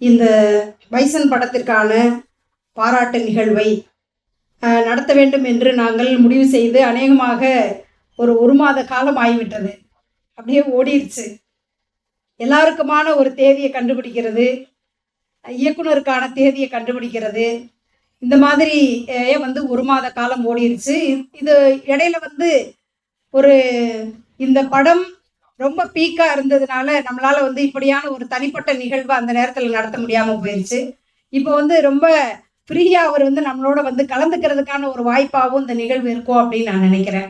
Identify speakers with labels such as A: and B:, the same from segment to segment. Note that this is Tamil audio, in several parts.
A: இந்த பைசன் படத்திற்கான பாராட்டு நிகழ்வை நடத்த வேண்டும் என்று நாங்கள் முடிவு செய்து அநேகமாக ஒரு ஒரு மாத காலம் ஆகிவிட்டது. அப்படியே ஓடிடுச்சு எல்லாருக்குமான ஒரு தேதியை கண்டுபிடிக்கிறது. இயக்குனருக்கான தேதியை கண்டுபிடிக்கிறது. இந்த மாதிரி வந்து ஒரு மாத காலம் ஓடிடுச்சு இது இடையில வந்து ஒரு இந்த படம் ரொம்ப பீக்காக இருந்ததுனால நம்மளால வந்து இப்படியான ஒரு தனிப்பட்ட நிகழ்வு அந்த நேரத்தில் நடத்த முடியாமல் போயிடுச்சு இப்போ வந்து ரொம்ப ஃப்ரீயாக அவர் வந்து நம்மளோட வந்து கலந்துக்கிறதுக்கான ஒரு வாய்ப்பாகவும் இந்த நிகழ்வு இருக்கும் அப்படின்னு நான் நினைக்கிறேன்.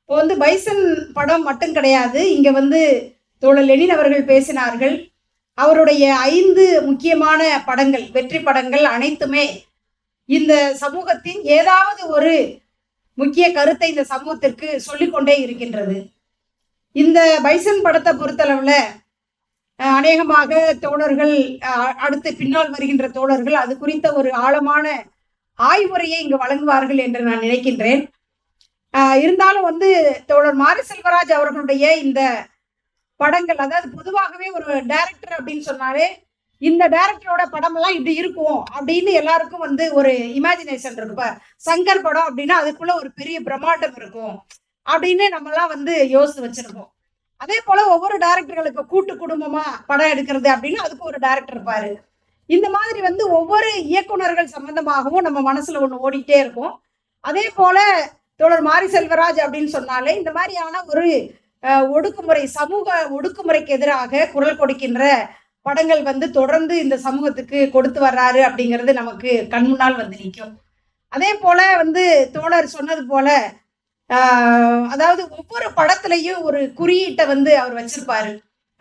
A: இப்போ வந்து பைசன் படம் மட்டும் கிடையாது. இங்கே வந்து தோழர் லெனின் அவர்கள் பேசினார்கள். அவருடைய ஐந்து முக்கியமான படங்கள் வெற்றி படங்கள் அனைத்துமே இந்த சமூகத்தின் ஏதாவது ஒரு முக்கிய கருத்தை இந்த சமூகத்திற்கு சொல்லிக்கொண்டே இருக்கின்றது. இந்த பைசன் படத்தை பொறுத்தளவில் அநேகமாக தோழர்கள் அடுத்து பின்னால் வருகின்ற தோழர்கள் அது குறித்த ஒரு ஆழமான ஆய்வுரையை இங்கு வழங்குவார்கள் என்று நான் நினைக்கின்றேன். இருந்தாலும் வந்து தோழர் மாரி செல்வராஜ் அவர்களுடைய இந்த படங்கள் அதாவது பொதுவாகவே ஒரு டைரக்டர் அப்படின்னு சொன்னாலே இந்த டைரக்டரோட படமெல்லாம் இப்படி இருக்கும் அப்படின்னு எல்லாருக்கும் வந்து ஒரு இமேஜினேஷன் இருக்கு சங்கர் படம் அப்படின்னா அதுக்குள்ள ஒரு பெரிய பிரம்மாண்டம் இருக்கும் அப்படின்னு நம்மலாம் வந்து யோசித்து வச்சிருப்போம். அதே போல ஒவ்வொரு டைரக்டர்களுக்கு கூட்டு குடும்பமா படம் எடுக்கிறது அப்படின்னு அதுக்கு ஒரு டைரக்டர் இருப்பாரு. இந்த மாதிரி வந்து ஒவ்வொரு இயக்குனர்கள் சம்பந்தமாகவும் நம்ம மனசுல ஒன்று ஓடிட்டே இருக்கும். அதே போல தோழர் மாரி செல்வராஜ் அப்படின்னு சொன்னாலே இந்த மாதிரியான ஒரு ஒடுக்குமுறை சமூக ஒடுக்குமுறைக்கு எதிராக குரல் கொடுக்கின்ற படங்கள் வந்து தொடர்ந்து இந்த சமூகத்துக்கு கொடுத்து வர்றாரு அப்படிங்கிறது நமக்கு கண் முன்னால் வந்து நிற்கும். அதே போல வந்து தோழர் சொன்னது போல அதாவது ஒவ்வொரு படத்துலையும் ஒரு குறியீட்டை வந்து அவர் வச்சிருப்பாரு.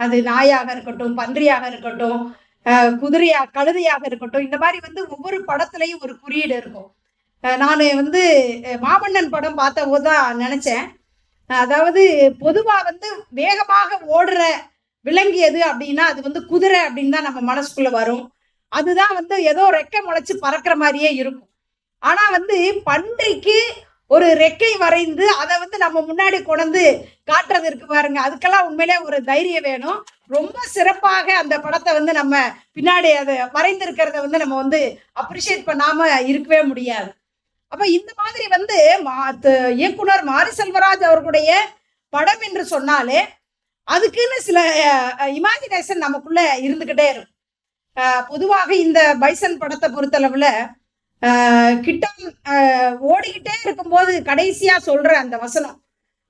A: அது நாயாக இருக்கட்டும் பன்றியாக இருக்கட்டும் குதிரையா கழுதையாக இருக்கட்டும் இந்த மாதிரி வந்து ஒவ்வொரு படத்துலையும் ஒரு குறியீடு இருக்கும். நான் வந்து மாமன்னன் படம் பார்த்தபோது தான் நினச்சேன். அதாவது பொதுவாக வந்து வேகமாக ஓடுற விலங்கு எது அப்படின்னா அது வந்து குதிரை அப்படின்னு தான் நம்ம மனசுக்குள்ள வரும். அதுதான் வந்து ஏதோ ரெக்கை முளைச்சு பறக்கிற மாதிரியே இருக்கும். ஆனால் வந்து பன்றிக்கு ஒரு ரெக்கை வரைந்து அதை வந்து நம்ம முன்னாடி கொண்டு காட்டுறது இருக்கு பாருங்க. அதுக்கெல்லாம் உண்மையிலே ஒரு தைரியம் வேணும். ரொம்ப சிறப்பாக அந்த படத்தை வந்து நம்ம பின்னாடி அதை வரைந்திருக்கிறத வந்து நம்ம வந்து அப்ரிஷியேட் பண்ணாம இருக்கவே முடியாது. அப்ப இந்த மாதிரி வந்து இயக்குனர் மாரி செல்வராஜ் அவர்களுடைய படம் என்று சொன்னாலே அதுக்குன்னு சில இமேஜினேஷன் நமக்குள்ள இருந்துகிட்டே இருக்கும். பொதுவாக இந்த பைசன் படத்தை பொறுத்தளவுல கிட்டா ஓடிக்கிட்டே இருக்கும்போது கடைசியாக சொல்கிற அந்த வசனம்.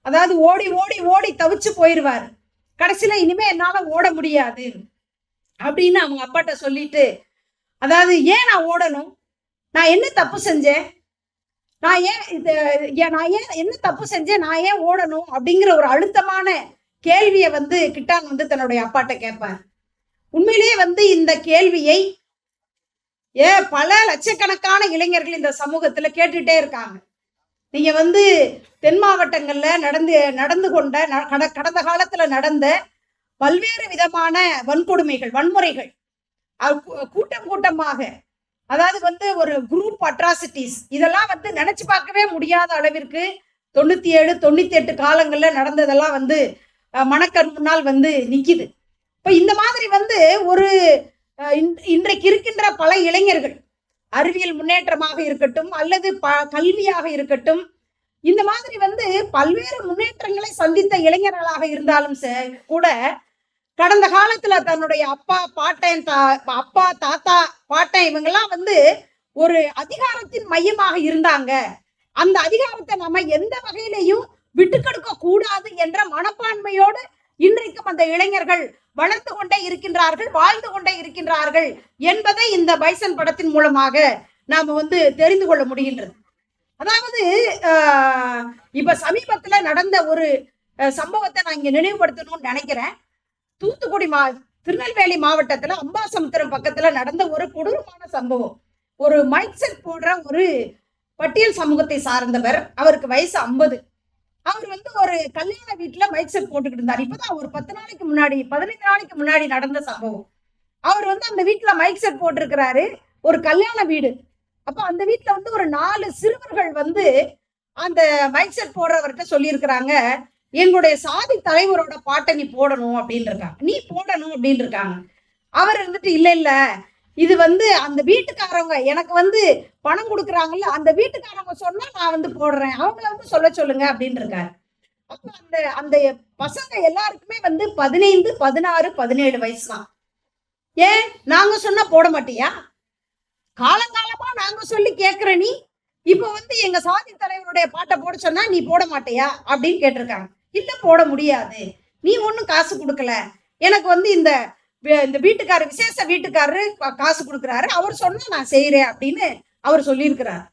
A: அதாவது ஓடி ஓடி ஓடி தவிச்சு போயிடுவார் கடைசியில் இனிமேல் என்னால் ஓட முடியாது. அப்படின்னு அவங்க அப்பாட்ட சொல்லிட்டு அதாவது ஏன் நான் ஓடணும்? நான் என்ன தப்பு செஞ்சேன்? நான் ஏன் இது ஏன் நான் ஏன் என்ன தப்பு செஞ்சேன்? நான் ஏன் ஓடணும்? அப்படிங்கிற ஒரு அழுத்தமான கேள்வியை வந்து கிட்டான் வந்து தன்னுடைய அப்பாட்ட கேட்பார். உண்மையிலேயே வந்து இந்த கேள்வியை ஏ பல லட்சக்கணக்கான இளைஞர்கள் இந்த சமூகத்தில் கேட்டுட்டே இருக்காங்க. நீங்கள் வந்து தென் மாவட்டங்களில் நடந்து நடந்து கொண்ட ந- கட- கடந்த காலத்தில் நடந்த பல்வேறு விதமான வன்கொடுமைகள் வன்முறைகள். கூட்டம் கூட்டமாக அதாவது வந்து ஒரு குரூப் அட்ராசிட்டிஸ் இதெல்லாம் வந்து நினச்சி பார்க்கவே முடியாத அளவிற்கு தொண்ணூத்தி ஏழு தொண்ணூத்தி எட்டு காலங்களில் நடந்ததெல்லாம் வந்து மணக்கண் மனக்கண் முன்னால் வந்து நிற்கிது இப்போ இந்த மாதிரி வந்து ஒரு இன்றைக்கு இருக்கின்ற பல இளைஞர்கள் அறிவியல் முன்னேற்றமாக இருக்கட்டும் அல்லது ப கல்வியாக இருக்கட்டும் இந்த மாதிரி வந்து பல்வேறு முன்னேற்றங்களை சந்தித்த இளைஞர்களாக இருந்தாலும் கூட கடந்த காலத்துல தன்னுடைய அப்பா பாட்டன் தா அப்பா தாத்தா பாட்டன் இவங்கெல்லாம் வந்து ஒரு அதிகாரத்தின் மையமாக இருந்தாங்க. அந்த அதிகாரத்தை நம்ம எந்த வகையிலையும் விட்டு கொடுக்க கூடாது என்ற மனப்பான்மையோடு இன்றைக்கும் அந்த இளைஞர்கள் வளர்ந்து கொண்டே இருக்கின்றார்கள் வாழ்ந்து கொண்டே இருக்கின்றார்கள் என்பதை இந்த பைசன் படத்தின் மூலமாக நாம வந்து தெரிந்து கொள்ள முடிகின்றது. அதாவது இப்ப சமீபத்துல நடந்த ஒரு சம்பவத்தை நான் இங்க நினைவுபடுத்தணும்னு நினைக்கிறேன். தூத்துக்குடி மா திருநெல்வேலி மாவட்டத்துல அம்பாசமுத்திரம் பக்கத்துல நடந்த ஒரு கொடூரமான சம்பவம். ஒரு மைக் செட் போடுற ஒரு பட்டியல் சமூகத்தை சார்ந்தவர் அவருக்கு வயசு ஐம்பது. அவர் வந்து ஒரு கல்யாண வீட்டுல மைக் செட் போட்டுக்கிட்டு இருந்தார். இப்பதான் ஒரு பத்து நாளைக்கு முன்னாடி பதினைந்து நாளைக்கு முன்னாடி நடந்த சம்பவம். அவர் வந்து அந்த வீட்டுல மைக் செட் போட்டிருக்கிறாரு. ஒரு கல்யாண வீடு. அப்ப அந்த வீட்டுல வந்து ஒரு நாலு சிறுவர்கள் வந்து அந்த மைக் செட் போடுறவர்கிட்ட சொல்லியிருக்கிறாங்க எங்களுடைய சாதி தலைவரோட பாட்டை நீ போடணும் அப்படின்னு இருக்காங்க நீ போடணும் அப்படின்னு இருக்காங்க அவர் இருந்துட்டு இல்லை இல்லை. இது வந்து அந்த வீட்டுக்காரவங்க எனக்கு வந்து பணம் கொடுக்குறாங்கல்ல அந்த வீட்டுக்காரவங்க சொன்னா நான் வந்து போடுறேன். அவங்கள வந்து சொல்ல சொல்லுங்க அப்படின்னு இருக்காரு அந்த அந்த பசங்க எல்லாருக்குமே வந்து பதினைந்து பதினாறு பதினேழு வயசு தான் ஏன்? நாங்க சொன்னா போட மாட்டியா? காலங்காலமா நாங்க சொல்லி கேக்குற நீ இப்ப வந்து எங்க சாதி தலைவருடைய பாட்டை போட சொன்னா நீ போட மாட்டியா? அப்படின்னு கேட்டிருக்காங்க. இல்ல போட முடியாது. நீ ஒன்றும் காசு கொடுக்கல. எனக்கு வந்து இந்த இந்த வீட்டுக்காரர் விசேஷ வீட்டுக்காரரு காசு கொடுக்குறாரு. அவர் சொன்னா நான் செய்யறேன் அப்படின்னு அவர் சொல்லியிருக்கிறார்.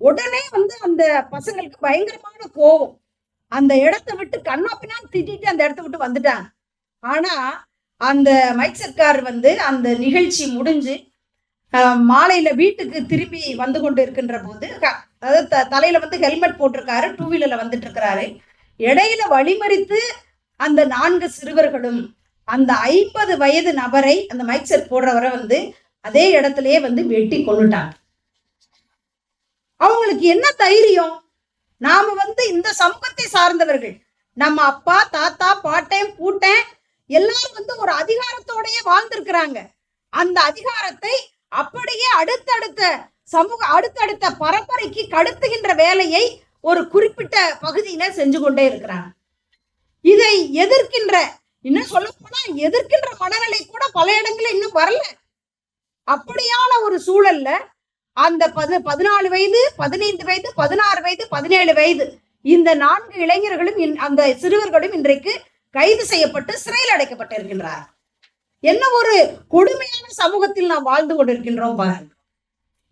A: உடனே வந்து அந்த பசங்களுக்கு பயங்கரமான கோபம் அந்த இடத்த விட்டு கண்ணா பின்னான்னு திட்டிட்டு அந்த இடத்த விட்டு வந்துட்டாங்க. ஆனா அந்த மைக் சர்க்கார் வந்து அந்த நிகழ்ச்சி முடிஞ்சு மாலையில் மாலையில வீட்டுக்கு திரும்பி வந்து கொண்டு இருக்கின்ற போது அதாவது த- தலையில வந்து ஹெல்மெட் போட்டிருக்காரு டூ வீலர்ல வந்துட்டு இருக்கிறாரு. இடையில வழிமறித்து அந்த நான்கு சிறுவர்களும் அந்த ஐம்பது வயது நபரை அந்த மைக் செட் போடுறவரை வந்து அதே இடத்துலயே வந்து வெட்டி கொண்டுட்டாங்க அவங்களுக்கு என்ன தைரியம்? நாம வந்து இந்த சமூகத்தை சார்ந்தவர்கள். நம்ம அப்பா தாத்தா பாட்டேன் பூட்டன் எல்லாரும் வந்து ஒரு அதிகாரத்தோடயே வாழ்ந்திருக்கிறாங்க. அந்த அதிகாரத்தை அப்படியே அடுத்தடுத்த சமூக அடுத்தடுத்த பரம்பரைக்கு கடத்துகின்ற வேலையை ஒரு குறிப்பிட்ட பகுதியில செஞ்சு கொண்டே இருக்கிறாங்க. இதை எதிர்க்கின்ற இன்னும் சொல்ல போனா எதிர்க்கின்ற மனநிலை கூட பல இடங்கள்ல இன்னும் வரல. அப்படியான ஒரு சூழல்ல அந்த பது பதினாலு வயது பதினைந்து வயது பதினாறு வயது பதினேழு வயது இந்த நான்கு இளைஞர்களும் இன்- அந்த சிறுவர்களும் இன்றைக்கு கைது செய்யப்பட்டு சிறையில் அடைக்கப்பட்டிருக்கின்றார் என்ன ஒரு கொடுமையான சமூகத்தில் நாம் வாழ்ந்து கொண்டிருக்கின்றோம் பாருங்க.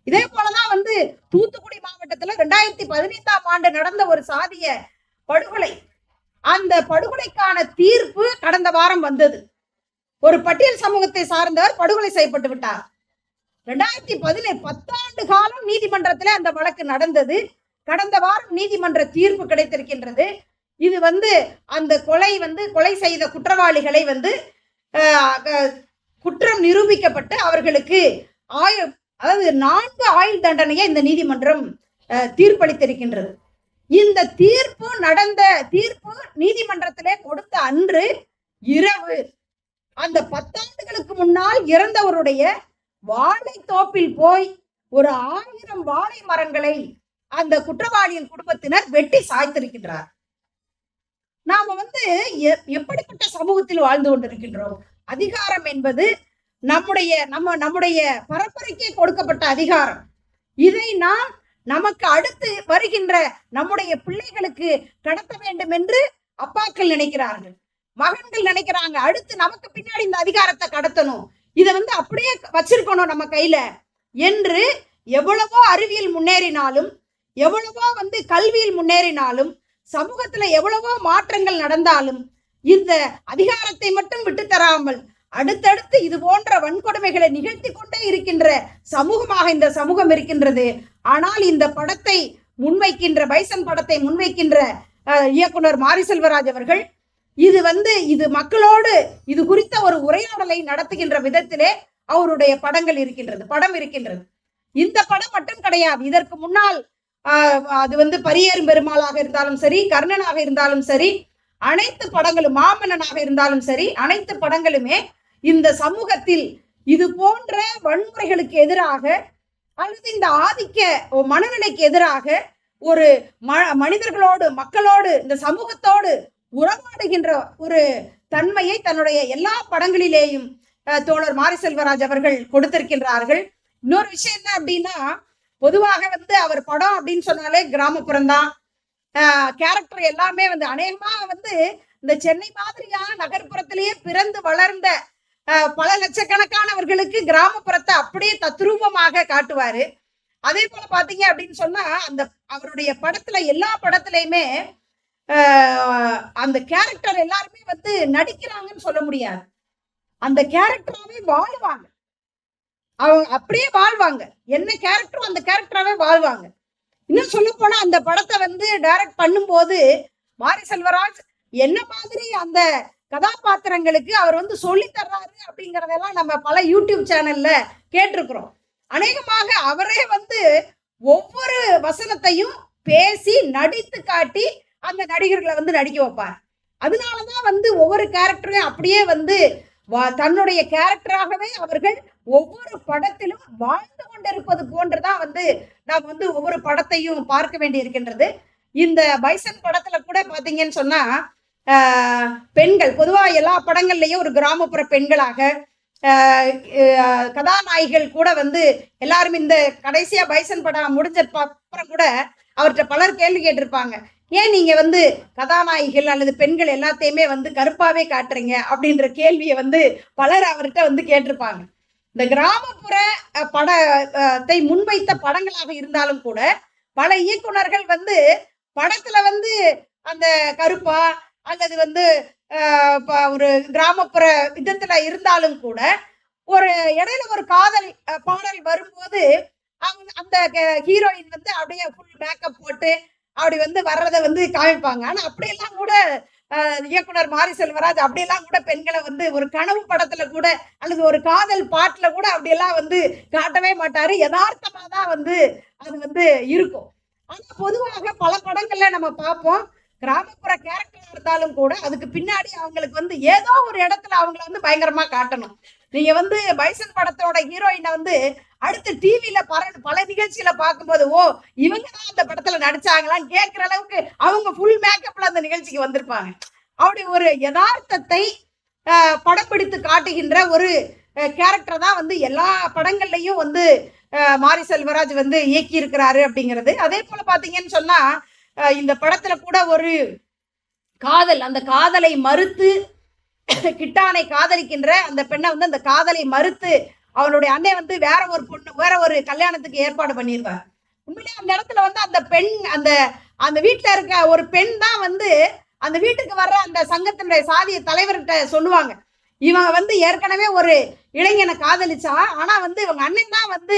A: இதே போலதான் வந்து தூத்துக்குடி மாவட்டத்துல ரெண்டாயிரத்தி பதினைந்தாம் ஆண்டு நடந்த ஒரு சாதிய படுகொலை அந்த படுகொலைக்கான தீர்ப்பு கடந்த வாரம் வந்தது. ஒரு பட்டியல் சமூகத்தை சார்ந்தவர் படுகொலை செய்யப்பட்டு விட்டார். ரெண்டாயிரத்தி பதினே பத்தாண்டு காலம் நீதிமன்றத்தில் அந்த வழக்கு நடந்தது. கடந்த வாரம் நீதிமன்ற தீர்ப்பு கிடைத்திருக்கின்றது. இது வந்து அந்த கொலை வந்து கொலை செய்த குற்றவாளிகளை வந்து குற்றம் நிரூபிக்கப்பட்டு அவர்களுக்கு ஆயுள் அதாவது நான்கு ஆயுள் தண்டனையை இந்த நீதிமன்றம் தீர்ப்பளித்திருக்கின்றது. இந்த தீர்ப்பு நடந்த தீர்ப்பு நீதிமன்றத்திலே கொடுத்த அன்று இரவு. அந்த பத்தாண்டுகளுக்கு முன்னால் இறந்தவருடைய வாழை தோப்பில் போய் ஒரு ஆயிரம் வாழை மரங்களை அந்த குற்றவாளியின் குடும்பத்தினர் வெட்டி சாய்த்திருக்கின்றார். நாம வந்து எப்படிப்பட்ட சமூகத்தில் வாழ்ந்து கொண்டிருக்கின்றோம்? அதிகாரம் என்பது நம்முடைய நம்ம நம்முடைய பரம்பரைக்கே கொடுக்கப்பட்ட அதிகாரம். இதை நாம் நமக்கு அடுத்து வருகின்ற நம்முடைய பிள்ளைகளுக்கு கடத்த வேண்டும் என்று அப்பாக்கள் நினைக்கிறார்கள். மகன்கள் நினைக்கிறாங்க அடுத்து நமக்கு பின்னாடி இந்த அதிகாரத்தை கடத்தணும். இதை வந்து அப்படியே வச்சிருக்கணும் நம்ம கையில. என்று எவ்வளவோ அறிவியல் முன்னேறினாலும் எவ்வளவோ வந்து கல்வியில் முன்னேறினாலும் சமூகத்துல எவ்வளவோ மாற்றங்கள் நடந்தாலும் இந்த அதிகாரத்தை மட்டும் விட்டு தராமல் அடுத்தடுத்து இது போன்ற வன்கொடுமைகளை நிகழ்த்தி கொண்டே இருக்கின்ற சமூகமாக இந்த சமூகம் இருக்கின்றது. ஆனால் இந்த படத்தை முன்வைக்கின்ற பைசன் படத்தை முன்வைக்கின்ற இயக்குனர் மாரி செல்வராஜ் அவர்கள் இது வந்து இது மக்களோடு இது குறித்த ஒரு உரையாடலை நடத்துகின்ற விதத்திலே அவருடைய படங்கள் இருக்கின்றது படம் இருக்கின்றது. இந்த படம் மட்டும் கிடையாது. இதற்கு முன்னால் அது வந்து பரியேறும் பெருமாளாக இருந்தாலும் சரி கர்ணனாக இருந்தாலும் சரி அனைத்து படங்களும் மாமன்னனாக இருந்தாலும் சரி அனைத்து படங்களுமே இந்த சமூகத்தில் இது போன்ற வன்முறைகளுக்கு எதிராக அல்லது இந்த ஆதிக்க மனநிலைக்கு எதிராக ஒரு ம- மனிதர்களோடு மக்களோடு இந்த சமூகத்தோடு உறவாடுகின்ற ஒரு தன்மையை தன்னுடைய எல்லா படங்களிலேயும் தோழர் மாரி செல்வராஜ் அவர்கள் கொடுத்திருக்கின்றார்கள். இன்னொரு விஷயம் என்ன அப்படின்னா பொதுவாக வந்து அவர் படம் அப்படின்னு சொன்னாலே கிராமப்புறம் தான் கேரக்டர் எல்லாமே வந்து அநேகமாக வந்து இந்த சென்னை மாதிரியான நகர்ப்புறத்திலேயே பிறந்து வளர்ந்த பல லட்சக்கணக்கானவர்களுக்கு கிராமப்புறத்தை அப்படியே தத்ரூபமாக காட்டுவாரு. அதே போல பாத்தீங்க அப்படின்னு சொன்னா அந்த அவருடைய படத்துல எல்லா படத்துலயுமே அந்த கேரக்டர் எல்லாருமே வந்து நடிக்கிறாங்கன்னு சொல்ல முடியாது. அந்த கேரக்டராகவே வாழ்வாங்க. அவங்க அப்படியே வாழ்வாங்க. என்ன கேரக்டரும் அந்த கேரக்டராகவே வாழ்வாங்க. இன்னும் சொல்ல போனா அந்த படத்தை வந்து டைரக்ட் பண்ணும்போது மாரி செல்வராஜ் என்ன மாதிரி அந்த கதாபாத்திரங்களுக்கு அவர் வந்து சொல்லி தர்றாரு அப்படிங்கிறதெல்லாம் நம்ம பல யூடியூப் சேனல்ல கேட்டிருக்கிறோம். அநேகமாக அவரே வந்து ஒவ்வொரு வசனத்தையும் பேசி நடித்து காட்டி அந்த நடிகர்களை வந்து நடிக்க வைப்பார். அதனாலதான் வந்து ஒவ்வொரு கேரக்டரையும் அப்படியே வந்து வா- தன்னுடைய கேரக்டராகவே அவர்கள் ஒவ்வொரு படத்திலும் வாழ்ந்து கொண்டிருப்பது போன்றுதான் வந்து நாம் வந்து ஒவ்வொரு படத்தையும் பார்க்க வேண்டி இருக்கின்றது இந்த பைசன் படத்துல கூட பாத்தீங்கன்னு சொன்னா பெண்கள் பொதுவாக எல்லா படங்கள்லேயும் ஒரு கிராமப்புற பெண்களாக கதாநாயகிகள் கூட வந்து எல்லாரும் இந்த கடைசியா பைசன் படம் முடிஞ்ச அப்புறம் கூட அவர்கிட்ட பலர் கேள்வி கேட்டிருப்பாங்க. ஏன் நீங்க வந்து கதாநாயகிகள் அல்லது பெண்கள் எல்லாத்தையுமே வந்து கருப்பாவே காட்டுறீங்க? அப்படின்ற கேள்வியை வந்து பலர் அவர்கிட்ட வந்து கேட்டிருப்பாங்க. இந்த கிராமப்புற படத்தை முன்வைத்த படங்களாக இருந்தாலும் கூட பல இயக்குனர்கள் வந்து படத்துல வந்து அந்த கருப்பா அல்லது வந்து ஒரு கிராமப்புற விதத்துல இருந்தாலும் கூட ஒரு இடையில ஒரு காதல் பாடல் வரும்போது அவங்க அந்த ஹீரோயின் வந்து அப்படியே ஃபுல் மேக்கப் போட்டு அப்படி வந்து வர்றதை வந்து காமிப்பாங்க. ஆனா அப்படியெல்லாம் கூட இயக்குனர் மாரி செல்வராஜ் அப்படியெல்லாம் கூட பெண்களை வந்து ஒரு கனவு படத்துல கூட அல்லது ஒரு காதல் பாட்டுல கூட அப்படியெல்லாம் வந்து காட்டவே மாட்டாரு. யதார்த்தமா தான் வந்து அது வந்து இருக்கும். ஆனா பொதுவாக பல படங்கள்ல நம்ம பார்ப்போம். கிராமப்புற கேரக்டர் இருந்தாலும் கூட அதுக்கு பின்னாடி அவங்களுக்கு வந்து ஏதோ ஒரு இடத்துல அவங்கள வந்து பயங்கரமா காட்டணும். நீங்க வந்து பைசன் படத்தோட ஹீரோயினை வந்து அடுத்து டிவியில பல பல நிகழ்ச்சியில பார்க்கும்போது ஓ இவங்க தான் அந்த படத்துல நடிச்சாங்களான்னு கேட்குற அளவுக்கு அவங்க ஃபுல் மேக்கப்ல அந்த நிகழ்ச்சிக்கு வந்திருப்பாங்க. அப்படி ஒரு யதார்த்தத்தை படப்பிடித்து படம் பிடித்து காட்டுகின்ற ஒரு கேரக்டர் தான் வந்து எல்லா படங்கள்லையும் வந்து மாரி செல்வராஜ் வந்து இயக்கி இருக்கிறாரு அப்படிங்கிறது. அதே போல பாத்தீங்கன்னு சொன்னா இந்த படத்துல கூட ஒரு காதல் அந்த காதலை மறுத்து கிட்டானை காதலிக்கின்ற அந்த பெண்ணை வந்து அந்த காதலை மறுத்து அவனுடைய அண்ணன் வந்து வேற ஒரு பொண்ணு வேற ஒரு கல்யாணத்துக்கு ஏற்பாடு பண்ணியிருப்பார் உண்மையிலேயே அந்த இடத்துல வந்து அந்த பெண் அந்த அந்த வீட்டில் இருக்க ஒரு பெண் தான் வந்து அந்த வீட்டுக்கு வர்ற அந்த சங்கத்தினுடைய சாதிய தலைவர்கிட்ட சொல்லுவாங்க. இவன் வந்து ஏற்கனவே ஒரு இளைஞனை காதலிச்சா ஆனா வந்து இவங்க அண்ணன் தான் வந்து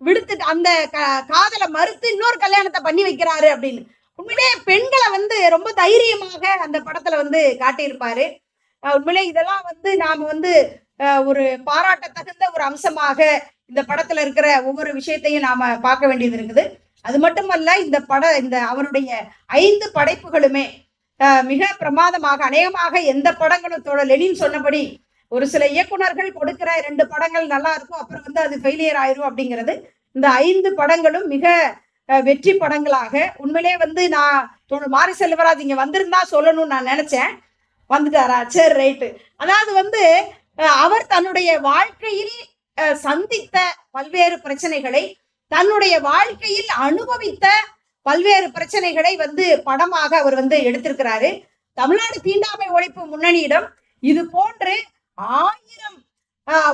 A: விடுத்துட்டு அந்த க- காதலை மறுத்து இன்னொரு கல்யாணத்தை பண்ணி வைக்கிறாரு அப்படின்னு. உண்மையிலே பெண்களை வந்து ரொம்ப தைரியமாக அந்த படத்துல வந்து காட்டியிருப்பாரு. உண்மையிலே இதெல்லாம் வந்து நாம வந்து ஒரு பாராட்ட தகுந்த ஒரு அம்சமாக இந்த படத்துல இருக்கிற ஒவ்வொரு விஷயத்தையும் நாம பார்க்க வேண்டியது இருக்குது. அது மட்டுமல்ல இந்த பட இந்த அவருடைய ஐந்து படைப்புகளுமே மிக பிரமாதமாக அநேகமாக எந்த படங்களும் தோழர் லெனின் சொன்னபடி ஒரு சில இயக்குனர்கள் கொடுக்கிற ரெண்டு படங்கள் நல்லா இருக்கும் அப்புறம் வந்து அது ஃபெயிலியர் ஆயிரும் அப்படிங்கிறது. இந்த ஐந்து படங்களும் மிக வெற்றி படங்களாக. உண்மையிலே வந்து நான் மாரி செல்வராஜ் இங்கே வந்திருந்தா சொல்லணும்னு நான் நினச்சேன். வந்துட்டாரா? சரி ரைட்டு. அதாவது வந்து அவர் தன்னுடைய வாழ்க்கையில் சந்தித்த பல்வேறு பிரச்சனைகளை தன்னுடைய வாழ்க்கையில் அனுபவித்த பல்வேறு பிரச்சனைகளை வந்து படமாக அவர் வந்து எடுத்திருக்கிறாரு. தமிழ்நாடு தீண்டாமை ஒழிப்பு முன்னணியிடம் இது போன்று ஆயிரம்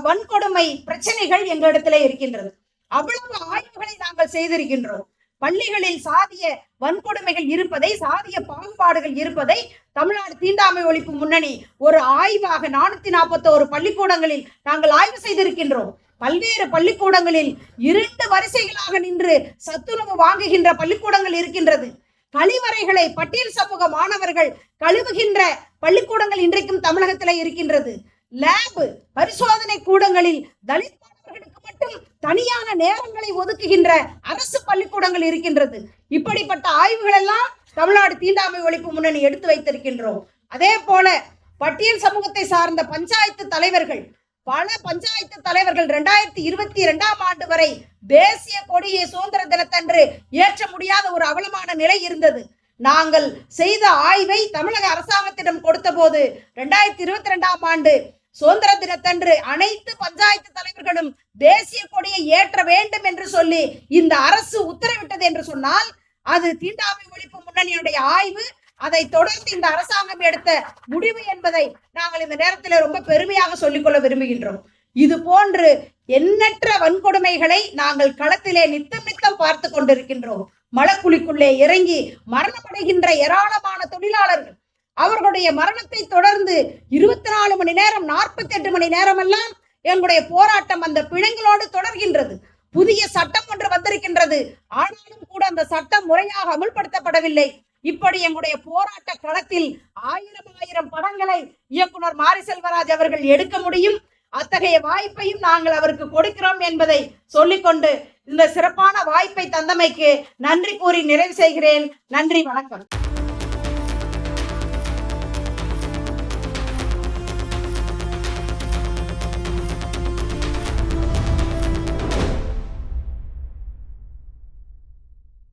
A: வன்கொடுமை பிரச்சனைகள் எங்களிடத்துல இருக்கின்றது. அவ்வளவு ஆய்வுகளை நாங்கள் செய்திருக்கின்றோம். பள்ளிகளில் சாதிய வன்கொடுமைகள் இருப்பதை சாதிய பாகுபாடுகள் இருப்பதை தமிழ்நாடு தீண்டாமை ஒழிப்பு முன்னணி ஒரு ஆய்வாக நானூத்தி நாற்பத்தோரு பள்ளிக்கூடங்களில் நாங்கள் ஆய்வு செய்திருக்கின்றோம். பல்வேறு பள்ளிக்கூடங்களில் இரண்டு வரிசைகளாக நின்று சத்துணவு வாங்குகின்ற பள்ளிக்கூடங்கள் இருக்கின்றது. கழிவறைகளை பட்டியல் சமூக மாணவர்கள் கழுவுகின்ற பள்ளிக்கூடங்கள் இன்றைக்கும் தமிழகத்தில் இருக்கின்றது. லேபு பரிசோதனை கூடங்களில் தலித் மட்டும் தனியான நேரங்களை ஒதுக்குகின்ற அரசு பள்ளிக்கூடங்கள் இருக்கின்றது. இப்படிப்பட்ட ஆய்வுகள் எல்லாம் தமிழ்நாடு தீண்டாமை ஒழிப்பு முன்னணி எடுத்து வைத்திருக்கின்றோம். அதே போல பட்டியல் சமூகத்தை சார்ந்த பஞ்சாயத்து தலைவர்கள் பல பஞ்சாயத்து தலைவர்கள் ரெண்டாயிரத்தி இருபத்தி இரண்டாம் ஆண்டு வரை தேசிய கொடியை சுதந்திர தினத்தன்று ஏற்ற முடியாத ஒரு அவலமான நிலை இருந்தது. நாங்கள் செய்த ஆய்வை தமிழக அரசாங்கத்திடம் கொடுத்தபோது ரெண்டாயிரத்தி இருபத்தி ரெண்டாம் ஆண்டு சுதந்திர தினத்தன்று அனைத்து பஞ்சாயத்து தலைவர்களும் தேசிய கொடியை ஏற்ற வேண்டும் என்று சொல்லி இந்த அரசு உத்தரவிட்டது என்று சொன்னால் அது தீண்டாமை ஒழிப்பு முன்னணியுடைய ஆய்வு. அதை தொடர்ந்து இந்த அரசாங்கம் எடுத்த முடிவு என்பதை நாங்கள் இந்த நேரத்தில் ரொம்ப பெருமையாக சொல்லிக்கொள்ள விரும்புகின்றோம். இது போன்று எண்ணற்ற வன்கொடுமைகளை நாங்கள் களத்திலே நித்தம் நித்தம் பார்த்து கொண்டிருக்கின்றோம். மலக்குழிக்குள்ளே இறங்கி மரணமடைகின்ற ஏராளமான தொழிலாளர்கள் அவர்களுடைய மரணத்தை தொடர்ந்து இருபத்தி நாலு மணி நேரம் நாற்பத்தி எட்டு மணி நேரம் எல்லாம் எங்களுடைய போராட்டம் அந்த பிணங்களோடு தொடர்கின்றது. புதிய சட்டம் ஒன்று வந்திருக்கின்றது. ஆனாலும் கூட அந்த சட்டம் முறையாக அமுல்படுத்தப்படவில்லை. இப்படி எங்களுடைய போராட்ட களத்தில் ஆயிரம் ஆயிரம் படங்களை இயக்குனர் மாரி செல்வராஜ் அவர்கள் எடுக்க முடியும். அத்தகைய வாய்ப்பையும் நாங்கள் அவருக்கு கொடுக்கிறோம் என்பதை சொல்லிக்கொண்டு இந்த சிறப்பான வாய்ப்பை தந்தமைக்கு நன்றி கூறி நிறைவு செய்கிறேன். நன்றி வணக்கம்.